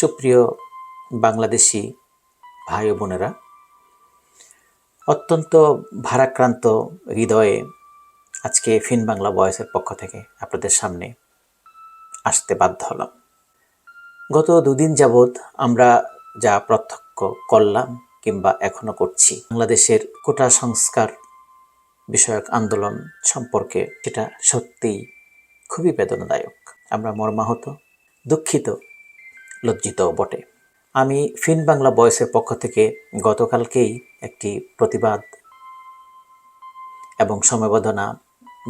সুপ্রিয় বাংলাদেশি ভাই ও বোনেরা, অত্যন্ত ভারাক্রান্ত হৃদয়ে আজকে ফিন বাংলা বয়সের পক্ষ থেকে আপনাদের সামনে আসতে বাধ্য হলাম। গত দুদিন যাবৎ আমরা যা প্রত্যক্ষ করলাম কিংবা এখনও করছি, বাংলাদেশের কোটা সংস্কার বিষয়ক আন্দোলন সম্পর্কে সেটা সত্যিই খুবই বেদনাদায়ক। আমরা মর্মাহত, দুঃখিত লজ্জিত বটে। আমি ফিন বাংলা বয়সের পক্ষ থেকে গতকালকেই একটি প্রতিবাদ এবং সমবেদনা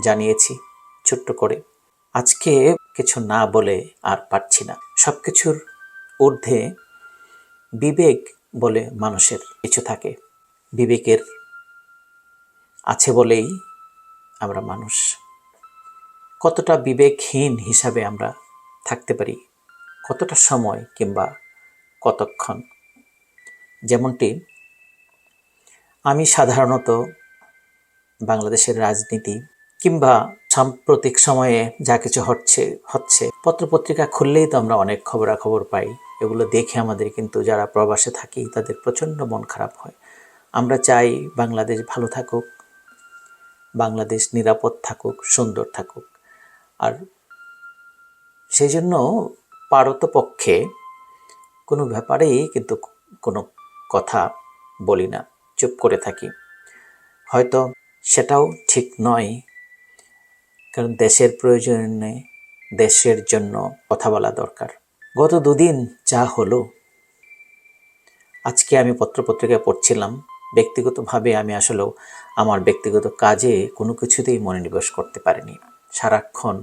জানিয়েছি, ছোট্ট করে। আজকে কিছু না বলে আর পারছি না। সব কিছুর ঊর্ধ্বে বিবেক বলে মানুষের কিছু থাকে। বিবেকের আছে বলেই আমরা মানুষ। কতটা বিবেকহীন হিসাবে আমরা থাকতে পারি কতটা সময় কিংবা কতক্ষণ? যেমনটি, আমি সাধারণত বাংলাদেশের রাজনীতি কিংবা সাম্প্রতিক সময়ে যা কিছু হচ্ছে হচ্ছে, পত্রপত্রিকা খুললেই তো আমরা অনেক খবরাখবর পাই। এগুলো দেখে আমাদের কিন্তু যারা প্রবাসে থাকি তাদের প্রচণ্ড মন খারাপ হয়। আমরা চাই বাংলাদেশ ভালো থাকুক, বাংলাদেশ নিরাপদ থাকুক, সুন্দর থাকুক। আর সেই জন্য পারতপক্ষে কোনো ব্যাপারেই কিন্তু কোনো কথা বলি না, চুপ করে থাকি। হয়তো সেটাও ঠিক নয়, কারণ দেশের প্রয়োজনে দেশের জন্য কথা বলা দরকার। গত দুদিন যা হলো, আজকে আমি পত্রপত্রিকায় পড়ছিলাম, ব্যক্তিগতভাবে আমি আসলেও আমার ব্যক্তিগত কাজে কোনো কিছুতেই মনোনিবেশ করতে পারিনি। সারাক্ষণ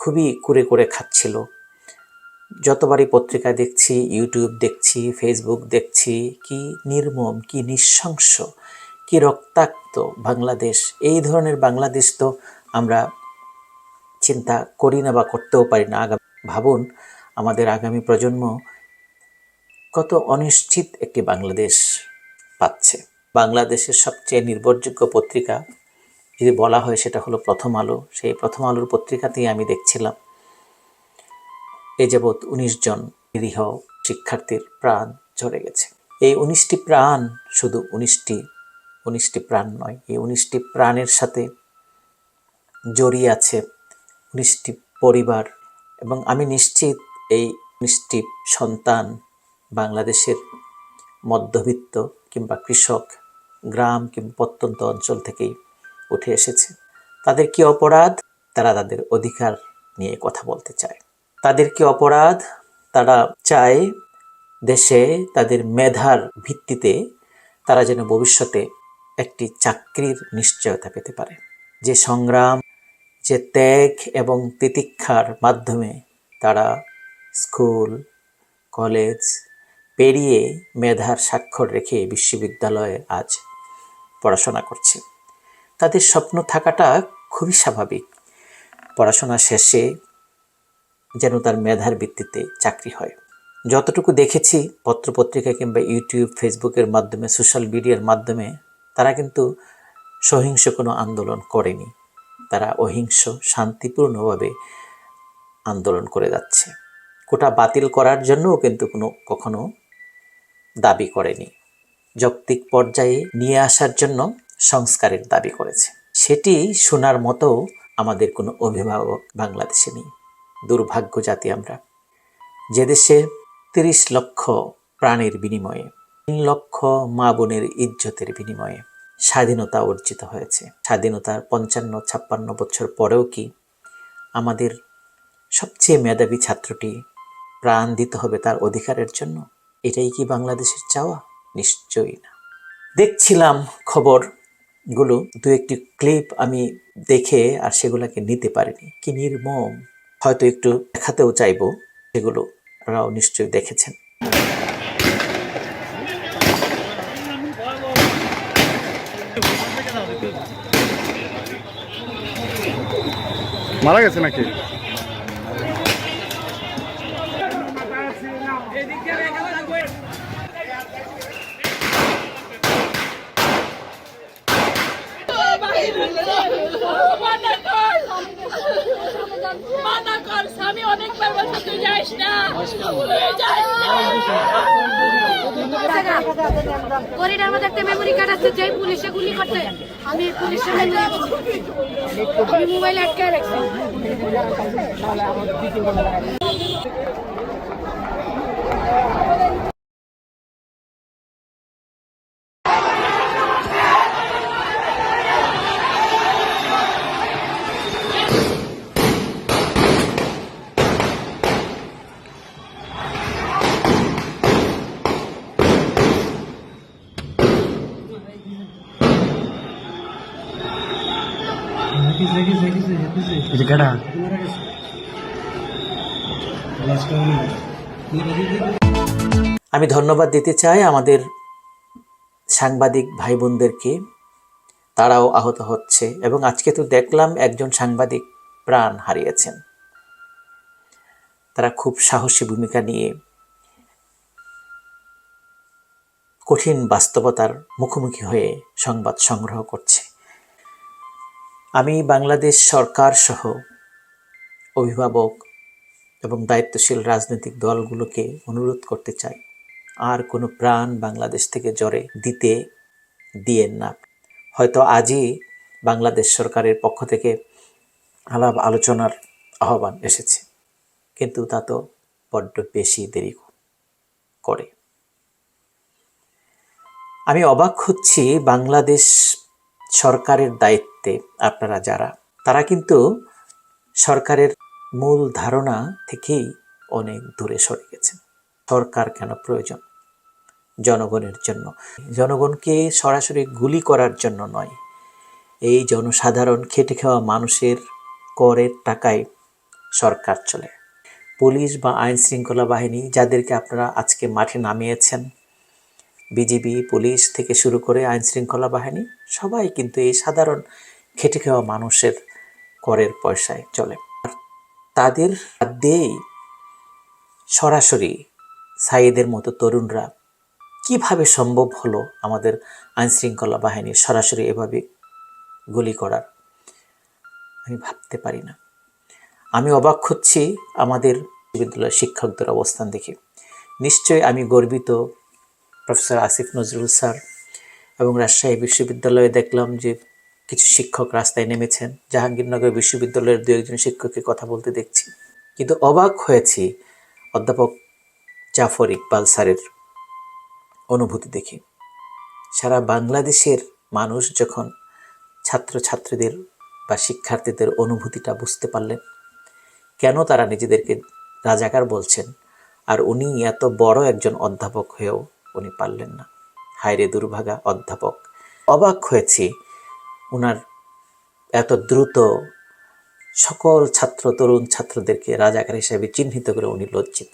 খুবই কুরে করে খাচ্ছিল যতবারই পত্রিকা দেখছি ইউটিউব দেখছি ফেসবুক দেখছি, কি নির্মম, কি নৃশংস, কি রক্তাক্ত বাংলাদেশ, এই ধরনের বাংলাদেশ তো আমরা চিন্তা করি না বা করতেও পারি না। আগামী ভাবুন, আমাদের আগামী প্রজন্ম কত অনিশ্চিত একটি বাংলাদেশ পাচ্ছে। বাংলাদেশের সবচেয়ে নির্ভরযোগ্য পত্রিকা, যদি বলা হয় সেটা হলো প্রথম আলো। সেই প্রথম আলোর পত্রিকাতেই আমি দেখছিলাম এ যাবৎ উনিশ জন নিরীহ শিক্ষার্থীর প্রাণ ঝরে গেছে। এই উনিশটি প্রাণ শুধু উনিশটি উনিশটি প্রাণ নয়, এই উনিশটি প্রাণের সাথে জড়িয়ে আছে উনিশটি পরিবার এবং আমি নিশ্চিত এই উনিশটি সন্তান বাংলাদেশের মধ্যবিত্ত কিংবা কৃষক গ্রাম কিংবা প্রত্যন্ত অঞ্চল থেকেই উঠে এসেছে। তাদের কি অপরাধ? তারা তাদের অধিকার নিয়ে কথা বলতে চায়। তাদের কি অপরাধ তারা চায় দেশে তাদের মেধার ভিত্তিতে তারা যেন ভবিষ্যতে একটি চাকরির নিশ্চয়তা পেতে পারে। যে সংগ্রাম, যে ত্যাগ এবং তিতিক্ষার মাধ্যমে তারা স্কুল, কলেজ পেরিয়ে মেধার স্বাক্ষর রেখে বিশ্ববিদ্যালয়ে আজ পড়াশোনা করছে। তাদের স্বপ্ন থাকাটা খুবই স্বাভাবিক। পড়াশোনা শেষে যেন তার মেধার ভিত্তিতে চাকরি হয়। যতটুকু দেখেছি পত্রপত্রিকা কিংবা ইউটিউব, ফেসবুকের মাধ্যমে, সোশ্যাল মিডিয়ার মাধ্যমে, তারা কিন্তু সহিংস কোনো আন্দোলন করেনি। তারা অহিংস, শান্তিপূর্ণভাবে আন্দোলন করে যাচ্ছে। কোটা বাতিল করার জন্যও কিন্তু কোনো কখনো দাবি করেনি। যৌক্তিক পর্যায়ে নিয়ে আসার জন্য সংস্কারের দাবি করেছে। সেটি শোনার মতো আমাদের কোনো অভিভাবক বাংলাদেশে নেই। দুর্ভাগ্য জাতি আমরা। যে দেশে তিরিশ লক্ষ প্রাণের বিনিময়ে, তিন লক্ষ মা বোনের ইজ্জতের বিনিময়ে স্বাধীনতা অর্জিত হয়েছে। স্বাধীনতার পঞ্চান্ন, ছাপ্পান্ন বছর পরেও কি আমাদের সবচেয়ে মেধাবী ছাত্রটি প্রাণ দিতে হবে তার অধিকারের জন্য? এটাই কি বাংলাদেশের চাওয়া? নিশ্চয়ই না। দেখছিলাম খবরগুলো। দু একটি ক্লিপ আমি দেখে আর সেগুলোকে নিতে পারিনি। কি নির্মম। হয়তো একটু দেখাতেও চাইব সেগুলো আপনারাও নিশ্চয়ই দেখেছেন। মারা গেছে নাকি মানা কর মানা কর স্বামী অনেক বলছে না। করিডোর মধ্যে একটা মেমোরি কার্ড আছে যে পুলিশে গুলি করতে। আমি মেমোরি আমি মোবাইল আটকে রাখছি। আমি ধন্যবাদ দিতে চাই আমাদের সাংবাদিক ভাই বোনদেরকে তারাও আহত হচ্ছে এবং আজকে তো দেখলাম একজন সাংবাদিক প্রাণ হারিয়েছেন। তারা খুব সাহসী ভূমিকা নিয়ে কঠিন বাস্তবতার মুখোমুখি হয়ে সংবাদ সংগ্রহ করছে। আমি বাংলাদেশ সরকার সহ অভিভাবক এবং দায়িত্বশীল রাজনৈতিক দলগুলোকে অনুরোধ করতে চাই। আর কোনো প্রাণ বাংলাদেশ থেকে জরে দিতে দিয়েন না। হয়তো আজই বাংলাদেশ সরকারের পক্ষ থেকে আলাপ আলোচনার আহ্বান এসেছে, কিন্তু তা তো বড্ড বেশি দেরি করে। আমি অবাক হচ্ছি বাংলাদেশ সরকারের দায়িত্বে আপনারা যারা, তারা কিন্তু সরকারের মূল ধারণা থেকেই অনেক দূরে সরে গেছেন। সরকার কেন প্রয়োজন? জনগণের জন্য। জনগণকে সরাসরি গুলি করার জন্য নয়। এই জনসাধারণ খেটে খাওয়া মানুষের করের টাকায় সরকার চলে। পুলিশ বা আইন শৃঙ্খলা বাহিনী যাদেরকে আপনারা আজকে মাঠে নামিয়েছেন, বিজিবি, পুলিশ থেকে শুরু করে আইন শৃঙ্খলা বাহিনী, সবাই কিন্তু এই সাধারণ খেটে খাওয়া মানুষের করের পয়সায় চলে। তাদের দিয়েই সরাসরি সাইদের মতো তরুণরা কীভাবে সম্ভব হলো আমাদের আইন শৃঙ্খলা বাহিনীর সরাসরি এভাবে গুলি করার? আমি ভাবতে পারি না। আমি অবাক হচ্ছি আমাদের বিশ্ববিদ্যালয়ের শিক্ষকদের অবস্থান দেখে। নিশ্চয়ই আমি গর্বিত, প্রফেসর আসিফ নজরুল স্যার এবং রাজশাহী বিশ্ববিদ্যালয়ে দেখলাম যে কিছু শিক্ষক রাস্তায় নেমেছেন। জাহাঙ্গীরনগর বিশ্ববিদ্যালয়ের দু একজন শিক্ষককে কথা বলতে দেখছি। কিন্তু অবাক হয়েছি, অধ্যাপক জাফর ইকবাল স্যারের অনুভূতি দেখি। সারা বাংলাদেশের মানুষ যখন ছাত্রছাত্রীদের বা শিক্ষার্থীদের অনুভূতিটা বুঝতে পারলেন, কেন তারা নিজেদেরকে রাজাকার বলছেন আর উনি এত বড় একজন অধ্যাপক হয়েও উনি পারলেন না। হায়রে দুর্ভাগা অধ্যাপক। অবাক হয়েছি ওনার এত দ্রুত সকল ছাত্র, তরুণ ছাত্রদেরকে রাজাকার হিসেবে চিহ্নিত করে উনি লজ্জিত।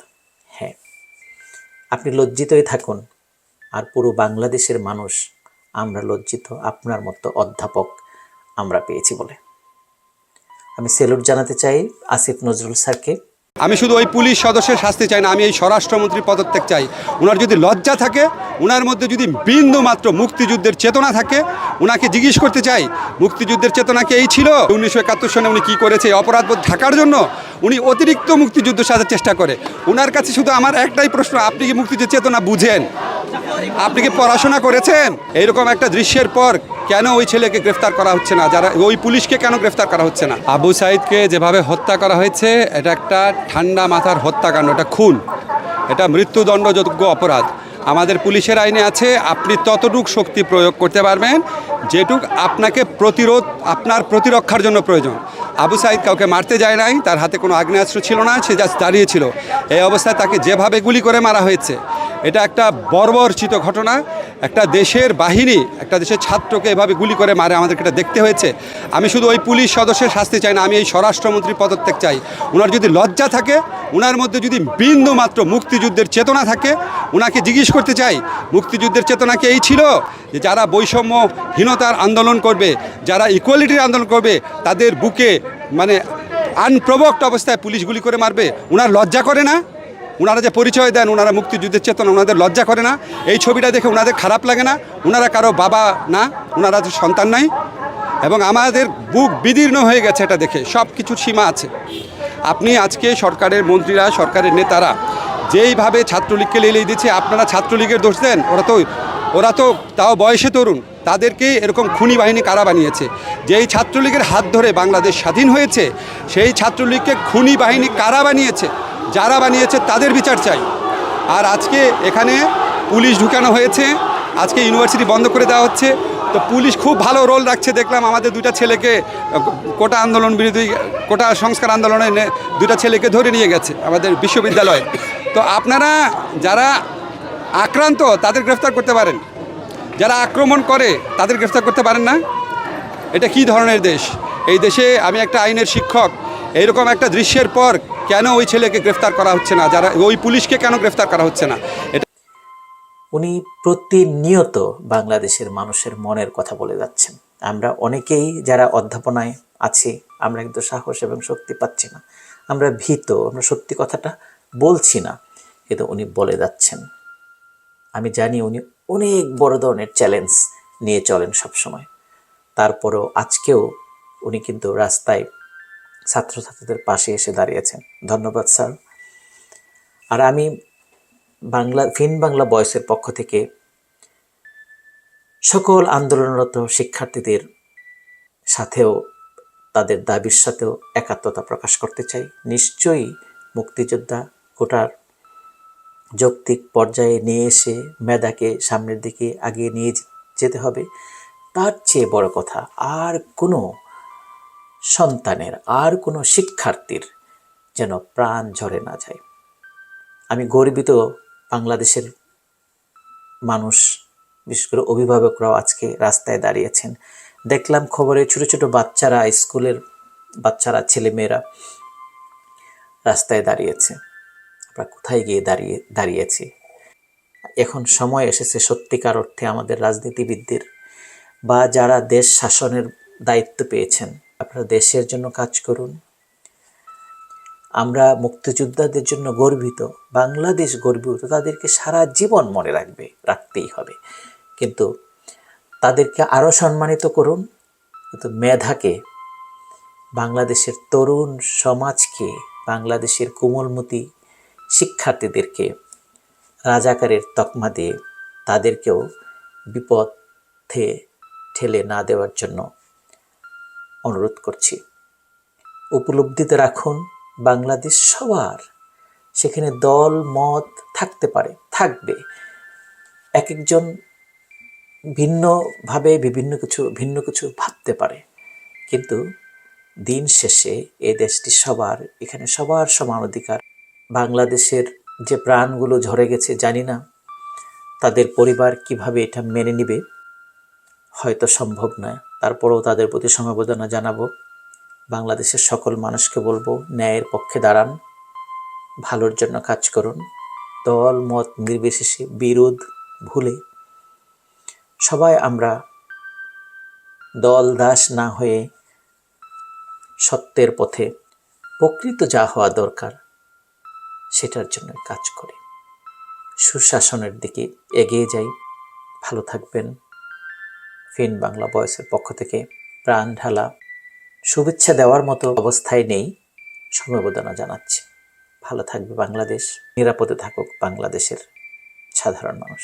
আপনি লজ্জিতই থাকুন। আর পুরো বাংলাদেশের মানুষ, আমরা লজ্জিত আপনার মতো অধ্যাপক আমরা পেয়েছি বলে। আমি সেলুট জানাতে চাই আসিফ নজরুল স্যারকে। আমি শুধু ওই পুলিশ সদস্যের শাস্তি চাই না, আমি এই স্বরাষ্ট্রমন্ত্রীর পদত্যাগ চাই। ওনার যদি লজ্জা থাকে ওনার মধ্যে যদি বিন্দু মাত্র মুক্তিযুদ্ধের চেতনা থাকে ওনাকে জিজ্ঞেস করতে চাই, মুক্তিযুদ্ধের চেতনা কি এই ছিল? উনিশশো একাত্তর সনে উনি কী করেছে অপরাধবোধ থাকার জন্য? উনি অতিরিক্ত মুক্তিযুদ্ধ সাজার চেষ্টা করে। ওনার কাছে শুধু আমার একটাই প্রশ্ন, আপনি কি মুক্তিযুদ্ধের চেতনা বুঝেন? আপনি কি পড়াশোনা করেছেন? এইরকম একটা দৃশ্যের পর কেন ওই ছেলেকে গ্রেফতার করা হচ্ছে না? যারা ওই পুলিশকে কেন গ্রেফতার করা হচ্ছে না? আবু সাইদকে যেভাবে হত্যা করা হয়েছে, এটা একটা ঠান্ডা মাথার হত্যাকাণ্ড, এটা খুন। এটা মৃত্যুদণ্ডযোগ্য অপরাধ। আমাদের পুলিশের আইনে আছে, আপনি ততটুক শক্তি প্রয়োগ করতে পারবেন, যেটুক আপনাকে প্রতিরোধ, আপনার প্রতিরক্ষার জন্য প্রয়োজন। আবু সাইদ কাউকে মারতে যায় নাই, তার হাতে কোনো আগ্নেয়াস্ত্র ছিল না, সে জাস্ট দাঁড়িয়েছিল এই অবস্থায় তাকে যেভাবে গুলি করে মারা হয়েছে এটা একটা বর্বরচিত ঘটনা। একটা দেশের বাহিনী, একটা দেশের ছাত্রকে এভাবে গুলি করে মারে, আমাদেরকে এটা দেখতে হয়েছে। আমি শুধু ওই পুলিশ সদস্যের শাস্তি চাই না, আমি এই স্বরাষ্ট্রমন্ত্রীর পদত্যাগ চাই। ওনার যদি লজ্জা থাকে ওনার মধ্যে যদি বিন্দু মাত্র মুক্তিযুদ্ধের চেতনা থাকে ওনাকে জিজ্ঞেস করতে চাই, মুক্তিযুদ্ধের চেতনা কি এই ছিল? যে যারা বৈষম্যহীনতার আন্দোলন করবে, যারা ইকুয়ালিটির আন্দোলন করবে, তাদের বুকে মানে আনপ্রবক্ট অবস্থায় পুলিশ গুলি করে মারবে ওনার লজ্জা করে না? ওনারা যে পরিচয় দেন ওনারা মুক্তিযুদ্ধের চেতনা ওনাদের লজ্জা করে না। এই ছবিটা দেখে ওনাদের খারাপ লাগে না। ওনারা কারও বাবা না ওনারা তো সন্তান নাই। এবং আমাদের বুক বিদীর্ণ হয়ে গেছে এটা দেখে সব কিছুর সীমা আছে। আপনি আজকে সরকারের মন্ত্রীরা, সরকারের নেতারা যেইভাবে ছাত্রলীগকে লেলিয়ে দিচ্ছে আপনারা ছাত্রলীগের দোষ দেন, ওরা তো ওরা তো তাও বয়সে তরুণ, তাদেরকে এরকম খুনি বাহিনী কারা বানিয়েছে? যেই ছাত্রলীগের হাত ধরে বাংলাদেশ স্বাধীন হয়েছে, সেই ছাত্রলীগকে খুনি বাহিনী কারা বানিয়েছে? যারা বানিয়েছে তাদের বিচার চাই। আর আজকে এখানে পুলিশ ঢুকানো হয়েছে। আজকে ইউনিভার্সিটি বন্ধ করে দেওয়া হচ্ছে। তো পুলিশ খুব ভালো রোল রাখছে, দেখলাম আমাদের দুইটা ছেলেকে কোটা আন্দোলন বিরোধী, কোটা সংস্কার আন্দোলনে দুইটা ছেলেকে ধরে নিয়ে গেছে আমাদের বিশ্ববিদ্যালয়ে। তো আপনারা যারা আক্রান্ত, তাদের গ্রেফতার করতে পারেন। যারা আক্রমণ করে, তাদের গ্রেফতার করতে পারেন না। এটা কি ধরনের দেশ? এই দেশে আমি একটা আইনের শিক্ষক এইরকম একটা দৃশ্যের পর কেন ওই ছেলেকে গ্রেফতার করা হচ্ছে না? যারা ওই পুলিশকে কেন গ্রেফতার করা হচ্ছে না? এটা উনি প্রতিনিয়ত বাংলাদেশের মানুষের মনের কথা বলে যাচ্ছেন। আমরা অনেকেই যারা অধ্যাপনায় আছি, আমরা কিন্তু সাহস এবং শক্তি পাচ্ছি না। আমরা ভীত, আমরা সত্যি কথাটা বলছি না, কিন্তু উনি বলে যাচ্ছেন। আমি জানি উনি অনেক বড় ধরনের চ্যালেঞ্জ নিয়ে চলেন সবসময়। তারপরেও আজকেও উনি কিন্তু রাস্তায় ছাত্রছাত্রীদের পাশে এসে দাঁড়িয়েছেন। ধন্যবাদ, স্যার। আর আমি বাংলা ফিন বাংলা বয়সের পক্ষ থেকে সকল আন্দোলনরত শিক্ষার্থীদের সাথেও, তাদের দাবির সাথেও একাত্মতা প্রকাশ করতে চাই। নিশ্চয়ই মুক্তিযোদ্ধা কোটার যৌক্তিক পর্যায়ে নিয়ে এসে মেধাকে সামনের দিকে আগিয়ে নিয়ে যেতে হবে। তার চেয়ে বড় কথা, আর কোনো সন্তানের আর কোনো শিক্ষার্থীর যেন প্রাণ ঝরে না যায়। আমি গর্বিত বাংলাদেশের মানুষ, বিশেষ করে অভিভাবকরাও আজকে রাস্তায় দাঁড়িয়েছেন। দেখলাম খবরে ছোট ছোট বাচ্চারা, স্কুলের বাচ্চারা, ছেলেমেয়েরা রাস্তায় দাঁড়িয়েছে। আমরা কোথায় গিয়ে দাঁড়িয়ে, দাঁড়িয়েছি? এখন সময় এসেছে সত্যিকার অর্থে আমাদের রাজনীতিবিদদের বা যারা দেশ শাসনের দায়িত্ব পেয়েছেন আপনারা দেশের জন্য কাজ করুন। আমরা মুক্তিযোদ্ধাদের জন্য গর্বিত, বাংলাদেশ গর্বিত, তাদেরকে সারা জীবন মনে রাখবে, রাখতেই হবে। কিন্তু তাদেরকে আরও সম্মানিত করুন, কিন্তু মেধাকে, বাংলাদেশের তরুণ সমাজকে, বাংলাদেশের কোমলমতি শিক্ষার্থীদেরকে রাজাকারের তকমা দিয়ে তাদেরকেও বিপথে ঠেলে না দেওয়ার জন্য অনুরোধ করছি। উপলব্ধিতে রাখুন, বাংলাদেশ সবার। সেখানে দল, মত থাকতে পারে, থাকবে। এক একজন ভিন্নভাবে বিভিন্ন কিছু, ভিন্ন কিছু ভাবতে পারে। কিন্তু দিন শেষে এ দেশটি সবার, এখানে সবার সমান অধিকার। বাংলাদেশের যে প্রাণগুলো ঝরে গেছে, জানি না। তাদের পরিবার কীভাবে এটা মেনে নেবে, হয়তো সম্ভব নয়। তারপরেও তাদের প্রতি সমবেদনা জানাব। বাংলাদেশের সকল মানুষকে বলব, ন্যায়ের পক্ষে দাঁড়ান, ভালোর জন্য কাজ করুন। দল, মত নির্বিশেষে বিরোধ ভুলে সবাই আমরা দল, দাস না হয়ে সত্যের পথে প্রকৃত যা হওয়া দরকার সেটার জন্য কাজ করি। সুশাসনের দিকে এগিয়ে যাই। ভালো থাকবেন। ফিন বাংলা বয়সের পক্ষ থেকে প্রাণ ঢালা শুভেচ্ছা দেওয়ার মতো অবস্থায় নেই সমবেদনা জানাচ্ছি। ভালো থাকবে বাংলাদেশ, নিরাপদে থাকুক বাংলাদেশের সাধারণ মানুষ।